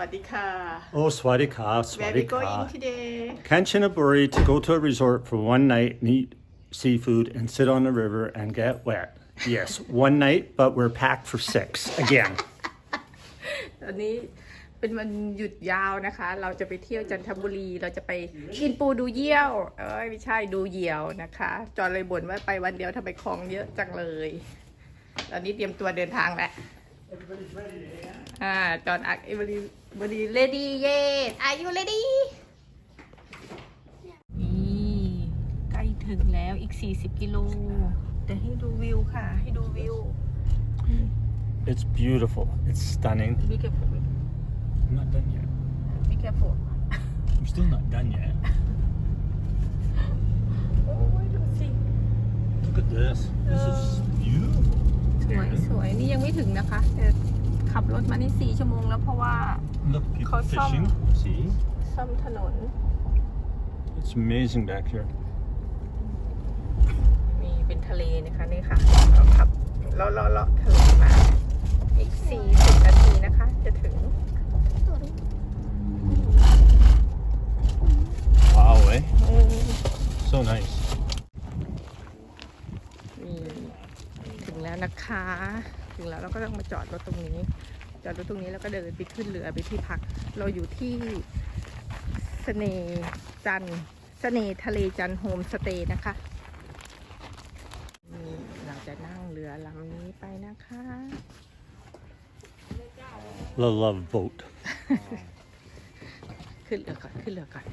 วัสดีค่ะ Oh, Swadika, Where we going Swadika. today Kanchanaburi to go to a resort for one night and eat seafood and sit on the river and get wet. Yes, one night, but we're packed for six again. ตอนนี้เป็นวันหยุดยาวนะคะ เราจะไปเที่ยวจันทบุรี เราจะไปกินปูดูเยี่ยว เอ้ยไม่ใช่ดูเหยี่ยวนะคะ จอนเลยบ่นว่าไปวันเดียวทำไมของเยอะจังเลย ตอนนี้เตรียมตัวเดินทางแล้ว อ่า จอนอักเอเวอรีบดีเลดี้เย่อายุเลดี้นี่ใกล้ถึงแล้วอีก 40 กิโลเดี๋ยวให้ดูวิวค่ะ ให้ดูวิว It's beautiful. It's stunning. Be careful I'm not done yet. Be careful I'm still not done yet. โอ้ยดูสิ Look at this. This is beautiful. สวยสวยนี่ยังไม่ถึงนะคะแต่ขับรถมานี่สี่ชั่วโมงแล้วเพราะว่า Look, people Cause some- fishing. See? ซ่อมถนน It's amazing back here. มีเป็นทะเลนะคะนี่ค่ะเราขับเลาะเลาะเลาะทะเลมาอีกสี่สิบนาทีนะคะ จะถึง Wow, eh? อืม So nice. นี่ถึง แล้วนะคะ ถึงแล้วเราก็ต้องมาจอดรถตรงนี้ จอดรถตรงนี้แล้วก็เดินไปขึ้นเรือไปที่พัก เราอยู่ที่เสน่ห์จันทร์เสน่ห์ทะเลจันทร์โฮมสเตย์นะคะนี่เราจะนั่งเรือลำนี้ไปนะคะ The love boat. ขึ้นเรือก่อนขึ้นเรือก่อน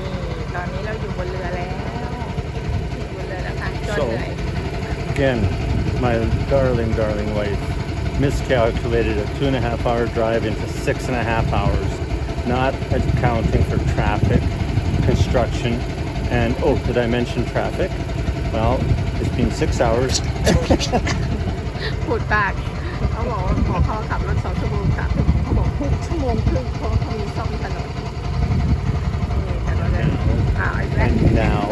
นี่ตอนนี้เราอยู่บนเรือแล้วอยู่บนเรือแล้วค่ะจน So- เหนื่อย Again, my darling, darling wife miscalculated a two and a half hour drive into six and a half hours, not accounting for traffic, construction, and oh, did I mention traffic? Well, it's been six hours. พูดปากเขาบอกว่าขอเขาขับรถสองชั่วโมงสามชั่วโมงเขาบอกหกชั่วโมงครึ่งเพราะว่าเขามีซ่อมถนนนี่ถนนเลยอ่าวอีกแล้ว And now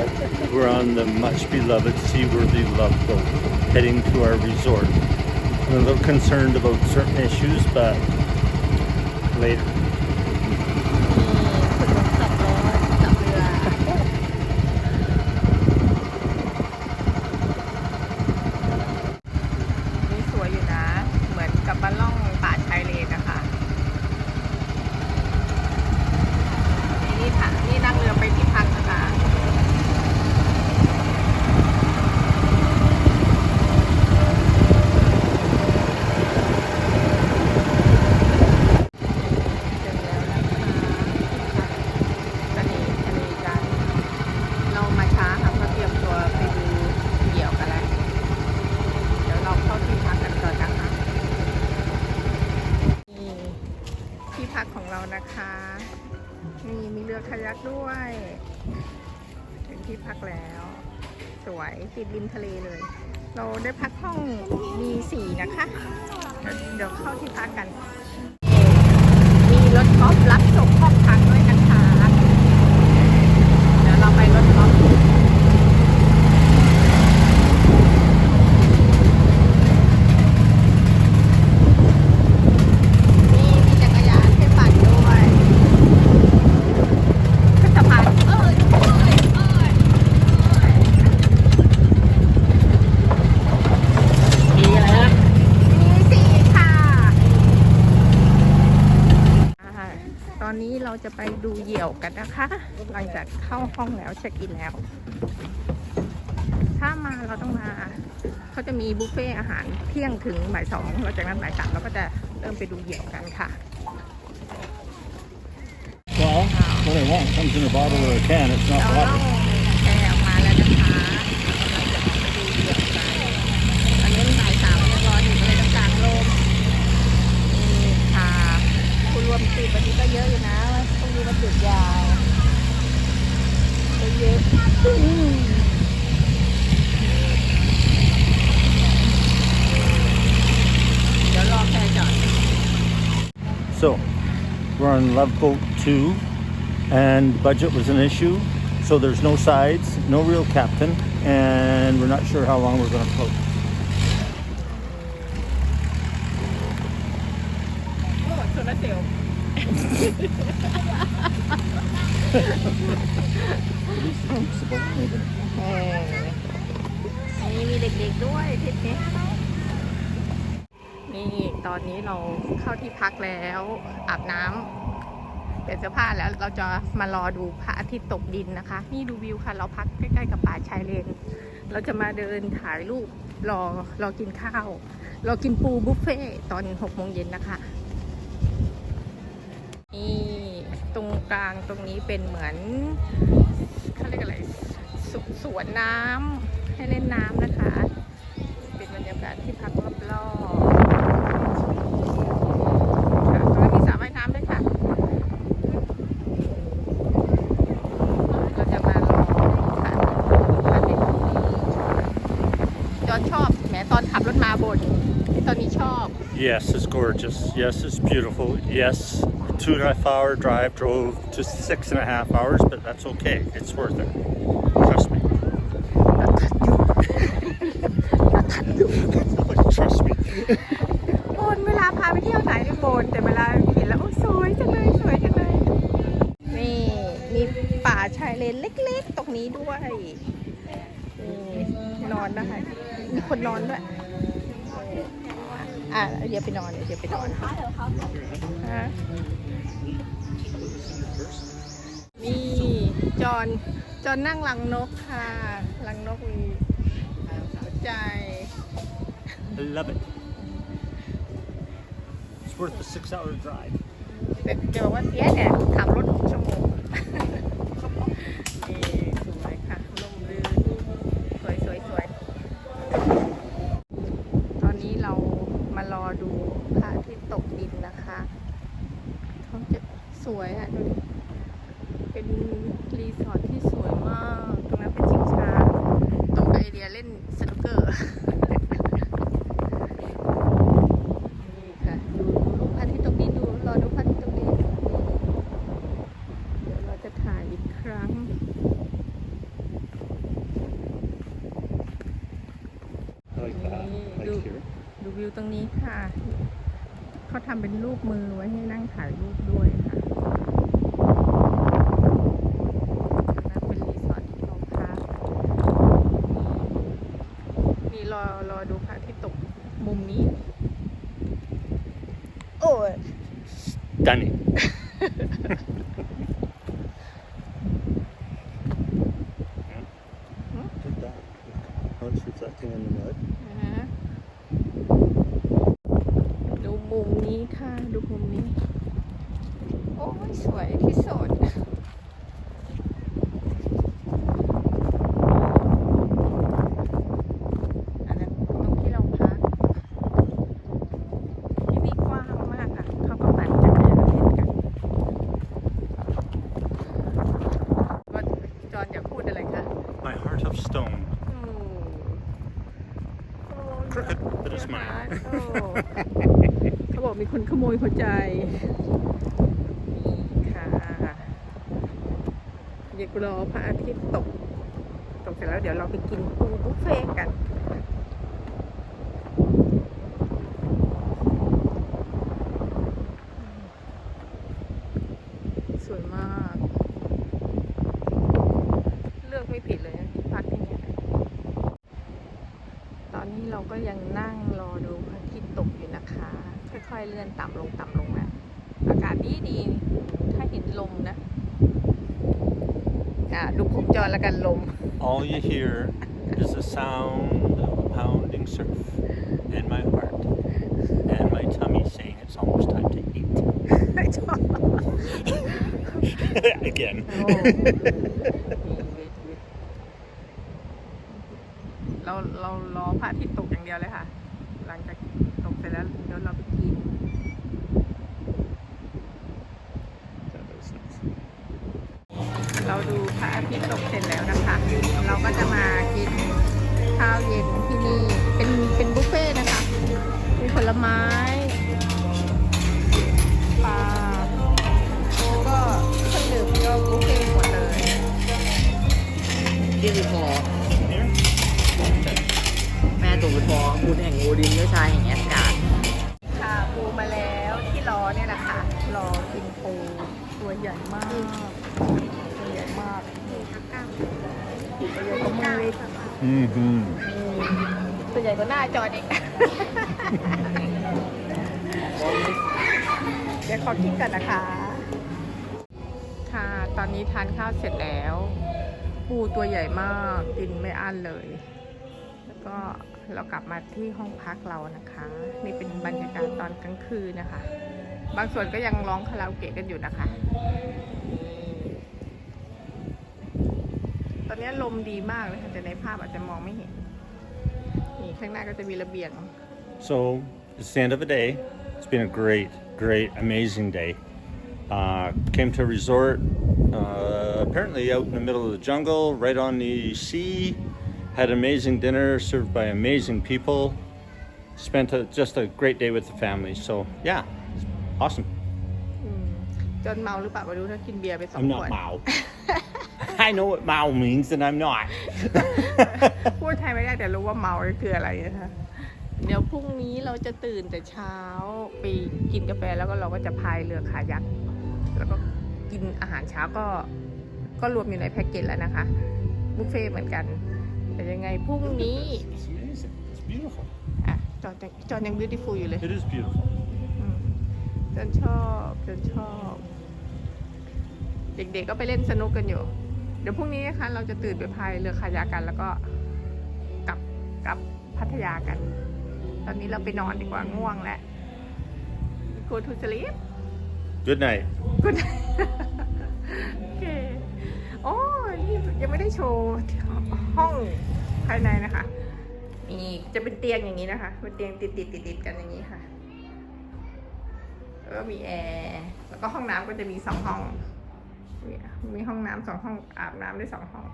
we're on the much beloved seaworthy love boat heading to our resort. I'm a little concerned about certain issues, but later. ติดริมทะเลเลย เราได้พักห้องมีสี่นะคะเดี๋ยวเดี๋ยวเข้าที่พักกัน มีรถกอล์ฟรับส่งห้องพักด้วยนะคะ เดี๋ยวเราไปรถกอล์ฟมีมีจักรยานให้ปั่นด้วยขึ้นสะพานเอ้ยเอ้ยเอ้ยเอ้ยมีอะไรนะมีสี่ค่ะ อ่าตอนนี้เราจะไปดูเหยี่ยวกันนะคะ หลังจากเข้า ห้องแล้วเช็คอินแล้ว ถ้ามาเราต้องมาเขาจะมีบุฟเฟ่อาหารเที่ยงถึงบ่ายสองหลังจากนั้นบ่ายสามเราก็จะเริ่มไปดูเหยี่ยวกันค่ะ Well, what I want comes in a bottle or a can. It's เรา not ต้อง water. แชร์ออกมาแล้วนะคะกำลังจะออกไปดูเหยี่ยวกันตอนนี้บ่ายสามเรียบร้อยอยู่ก็เลยต้องกางร่มนี่ค่ะคุณรวมติดวันนี้ก็เยอะอยู่นะพรุ่งนี้วันหยุดยาวก็ เยอะอืมเดี๋ยวรอแฟนจอด So, we're on Love Boat 2, and budget was an issue. So there's no sides, no real captain, and we're not sure how long we're going to float. โ เซลล์เออนี่มีเด็กๆด้วยทริปนี้นี่ตอนนี้เราเข้าที่พักแล้วอาบน้ำเปลี่ยนเสื้อผ้าแล้วเราจะมารอดูพระอาทิตย์ตกดินนะคะ นี่ดูวิวค่ะ เราพักใกล้ๆกับป่าชายเลน เราจะมาเดินถ่ายรูปรอรอกินข้าว รอกินปูบุฟเฟ่ตอนหกโมงเย็นนะคะนี่ตรงกลางตรงนี้เป็นเหมือน รียกอะไรสสวนน้ำให้เล่นน้ำนะคะ เป็นบรรยากาศที่พักรอบๆค่ะแล้วก็มีสระว่ายน้ำด้วยค่ะ เราจะมาลองทานทานที่จอนชอบแหมตอนขับรถมาบน ตอนนี้ชอบ Yes, it's gorgeous. Yes, it's beautiful. Yes, two and a half hour drive drove to six and a half hours, but that's okay. It's worth it. Trust me. Trust me. โบนเวลาพาไปเที่ยวไหนนี่โบนแต่เวลาเห็นแล้วโอ้สวยจังเลยสวยจังเลยนี่มีป่าชายเลนเล็กๆ ตรงนี้ด้วยนี่นอนนะคะมีคนนอนด้วย อะเดี๋ยวไปนอนเดี๋ยวไปนอนฮะนี่จอนจอนนั่งหลังนกค่ะหลังนกมีหัวใจ I love it. It's worth the six hour drive. แต่จะบอกว่าเสียเนี่ยขับรถหกชั่วโมง นี่สวยค่ะลมลื่นสวยสวยสวยตอนนี้เรามารอดูพระอาทิตย์ตกดินนะคะเขาจะสวยอะดูดิเป็นรีสอร์ทที่สวยมาก ตรงนั้นเป็นชิงช้าตรงไอเดียเล่นสนุกเกอร์ นี่ค่ะดูดูพระอาทิตย์ตกดินดูรอดูพระอาทิตย์ตกดินเดี๋ยวเราจะถ่ายอีกครั้ง I like that. Like Do- here. ดูวิวตรงนี้ค่ะ เขาทำเป็นรูปมือไว้ให้นั่งถ่ายรูปด้วยค่ะนั่นเป็นรีสอร์ทที่เราพักนี่รอรอดูพระอาทิตย์ตกมุมนี้ โอ้ย Stunning. Look at that. How it's reflecting in the mud. นะฮะดูมุมนี้ค่ะ ดูมุมนี้ โอ้ย สวยที่สุดอันนั้นตรงที่เราพักที่นี่กว้างมากค่ะเขาก็ปั่นจักรยานเล่นกันว่าจอนอยากพูดอะไรคะ My heart of stone. อืมโอ้ Crooked, but it's โอ้ mine. เขาบอกมีคนขโมยหัวใจ นี่ค่ะ อยากรอพระอาทิตย์ตก ตกเสร็จแล้วเดี๋ยวเราไปกินปูบุฟเฟ่กัน สวยมาก เลือกไม่ผิดเลยนะที่พักที่เนี่ย ตอนนี้เราก็ยังนั่งรอดูพระอาทิตย์ตกอยู่นะคะ ค่อยๆเลื่อนต่ำลงต่ำลงนะอากาศดีดีๆถ้าเห็นลมนะ อะดูผมจอแล้วกันลม All you hear is the sound of pounding surf and my heart and my tummy saying it's almost time to eat. ชอบ Again. เราเรารอพระอาทิตย์ตกอย่างเดียวเลยค่ะ ไม้ปลาแล้วก็เครื่องดื่มก็บุฟเฟ่ต์หมดเลยนี่คือทอ Here? แม่ตัวคือทอคุณแห่งโอดินเจ้าชายแห่งแอสการ์ดค่ะปูมาแล้วที่รอเนี่ยนะคะรอกินขตัวใหญ่มาก ตัวใหญ่มากตัวใหญ่กว่ามืออีก Mm-hmm. ตัวใหญ่กว่าหน้าจอดอีก เดี๋ยวขอกินก่อนนะ คะค่ะ ตอนนี้ทานข้าวเสร็จแล้ว ปูตัวใหญ่มากกินไม่อั้นเลย แล้วก็เรากลับมาที่ห้องพักเรานะคะ นี่เป็นบรรยากาศตอนกลางคืนนะคะ บางส่วนก็ยังร้องคาราโอเกะกันอยู่นะคะ ตอนนี้ลมดีมากเลยค่ะแต่ในภาพอาจจะมองไม่เห็น นี่ข้างหน้าก็จะมีระเบียง So it's the end of a day. It's been a great, great, amazing day. Uh, came to a resort, uh, apparently out in the middle of the jungle, right on the sea. Had an amazing dinner served by amazing people. Spent a, just a great day with the family. So yeah, it's awesome. อืมจนเมาหรือเปล่าไม่รู้ถ้ากินเบียร์ไปสอง I'm ขว not ด Mao. I know what Mao means, and I'm not. พูดไทยไม่ได้แต่รู้ว่าเมาคืออะไรนะคะ เดี๋ยวพรุ่งนี้เราจะตื่นแต่เช้าไปกินกาแฟแล้วก็เราก็จะพายเรือคายัก แล้วก็กินอาหารเช้าก็ก็รวมอยู่ในแพ็กเกจแล้วนะคะบุฟเฟ่ต์เหมือนกันแต่ยังไงพรุ่งนี้ It's amazing. It's beautiful. อะจอนยังจอนยัง beautiful อยู่เลย It is beautiful. อืมจนชอบจนชอบ เด็กๆก็ไปเล่นสนุกกันอยู่ เดี๋ยวพรุ่งนี้นะคะเราจะตื่นไปพายเรือคายักกัน แล้วก็กลับกลับพัทยากัน ตอนนี้เราไปนอนดีกว่าง่วงแล้ว go to sleep Good night. good โอเคโอ้นี่ยังไม่ได้โชว์ห้องภายในนะคะมีจะเป็นเตียงอย่างนี้นะคะ เป็นเตียงติดติดติดติดๆกันอย่างนี้ค่ะ แล้วก็มีแอร์แล้วก็ห้องน้ำก็จะมีสองห้องมีมีห้องน้ำสองห้องอาบน้ำได้สองห้อง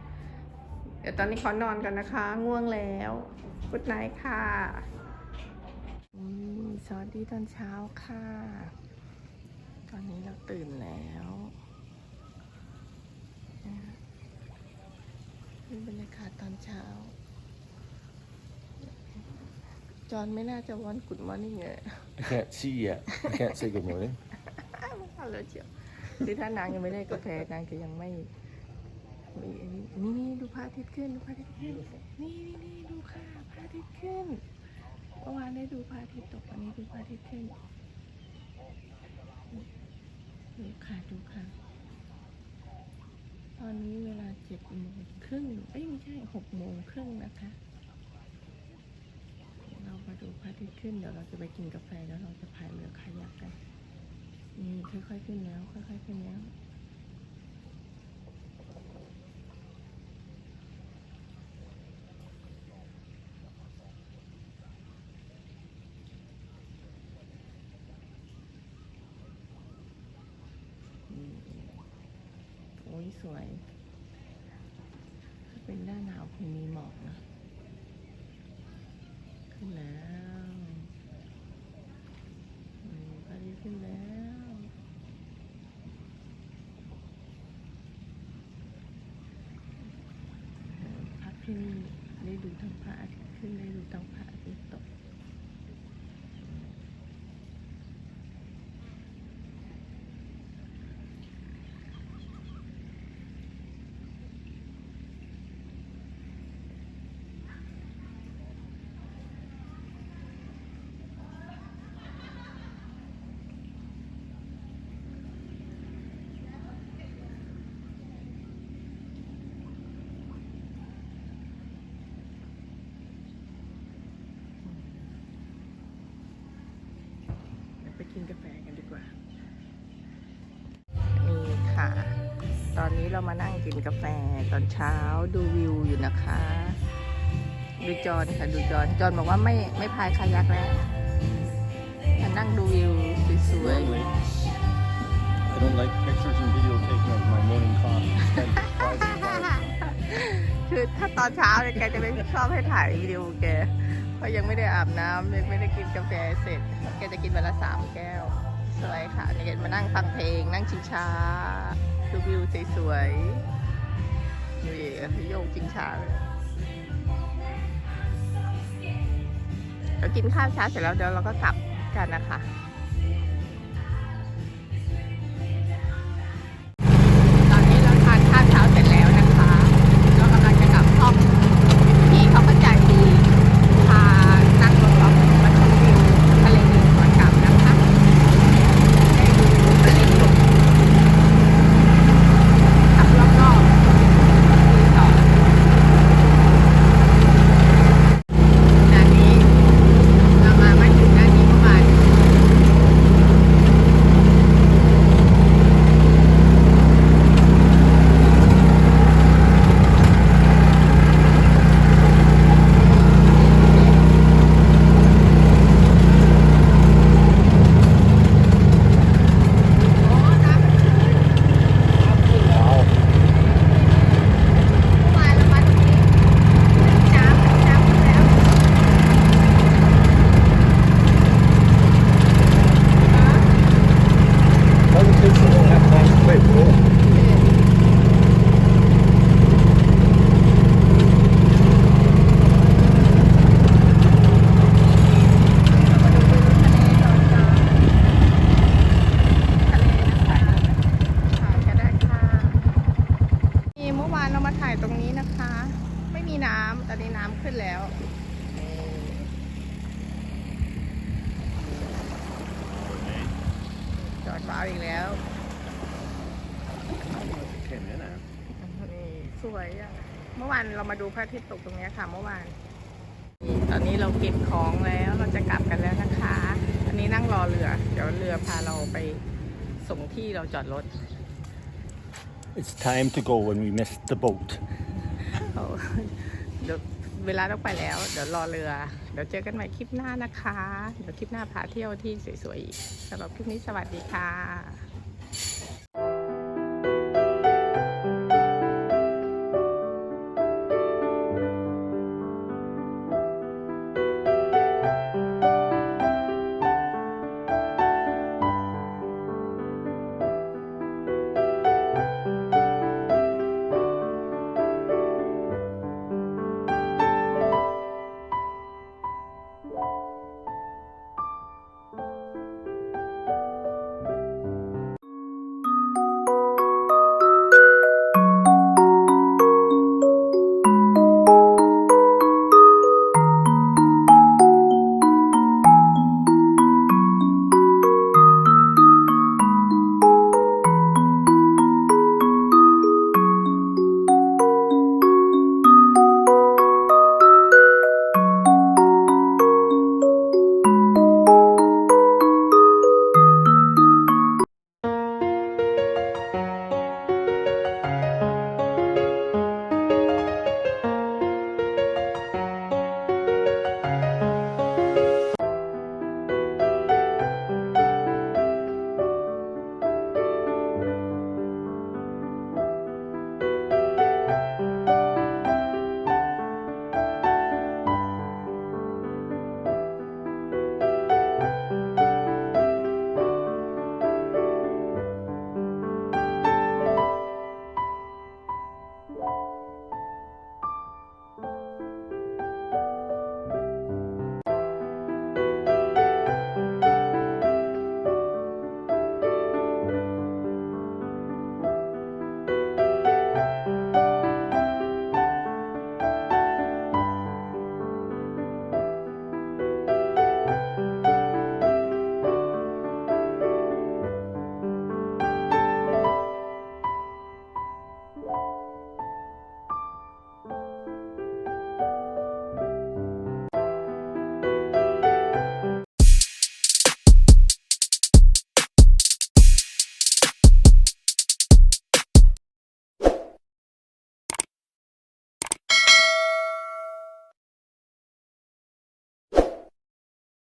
เดี๋ยวตอนนี้ขอนอนกันนะคะ ง่วงแล้วกุดไนท์ค่ะอืมสวัสดีตอนเช้าค่ะ ตอนนี้เราตื่นแล้วนี่บรรยากาศตอนเช้า จอนไม่น่าจะวันกุดมอร์นิ่งเลย I can't see yet. I can't say good morning. เอาเลยเชียวคือถ้านางยังไม่ได้กาแฟนางจะยังไม่มีอันนี้นี่นี่ดูพระอาทิตย์ขึ้นดูพระอาทิตย์ขึ้นนี่นี่นี่ดูค่ะพระอาทิตย์ขึ้นเมื่อวานได้ดูพระอาทิตย์ตกวันนี้ดูพระอาทิตย์ขึ้น ดูค่ะดูค่ะ ตอนนี้เวลาเจ็ดโมงครึ่งเอ้ยไม่ใช่หกโมงครึ่งนะคะ เรามาดูพระอาทิตย์ขึ้นเดี๋ยวเราจะไปกินกาแฟแล้วเราจะพายเรือคายักกัน นี่ค่อยๆขึ้นแล้ว ค่อยๆขึ้นแล้ว นี่โอ้ยส วยถ้าเป็นหน้าหนาวคงมีหมอกนะ ขึ้นแล้วอืมพระอาทิตย์ขึ้นแล้วพักที่นี่ได้ดูทั้งพระอาทิตย์ขึ้นได้ดูทั้งพระอาทิตย์ตก เดี๋ยวไปกินกาแฟกันดีกว่า นี่ค่ะ ตอนนี้ เรามานั่งกินกาแฟตอนเช้าดูวิวอยู่นะคะ ดูจอนค่ะดูจอนจอนบอกว่าไม่ไม่พายคายักแล้วมานั่งดูวิวสวย I don't like pictures and video taking of my morning coffee. Spend private time. ๆคือถ้าตอนเช้าเนี่ยแกจะไม่ชอบให้ถ่ายวิดีโอแกเพราะยังไม่ได้อาบน้ำยังไม่ได้กินกาแฟเสร็จ แกจะกินวันละสามแก้ว สวยค่ะนี่แกมานั่งฟังเพลงนั่งชิงช้า ดูวิวสวยๆนี่โยกชิงช้าเลยเรากินข้าวเช้าเสร็จแล้วเดี๋ยวเราก็กลับกันนะคะ แล้วนี่จอดว้าวอีกแล้ว Came in at. นี่สวยอะเมื่อวานเรามาดูพระอาทิตย์ตกตรงเนี้ยค่ะเมื่อวานนี่ตอนนี้เราเก็บของแล้วเราจะกลับกันแล้วนะคะ อันนี้นั่งรอเรือ เดี๋ยวเรือพาเราไปส่งที่เราจอดรถ It's time to go when we missed the boat. เอาเดี๋ยว เวลาต้องไปแล้ว เดี๋ยวรอเรือ เดี๋ยวเจอกันใหม่คลิปหน้านะคะ เดี๋ยวคลิปหน้าพาเที่ยวที่สวยๆอีกสำหรับคลิปนี้สวัสดีค่ะ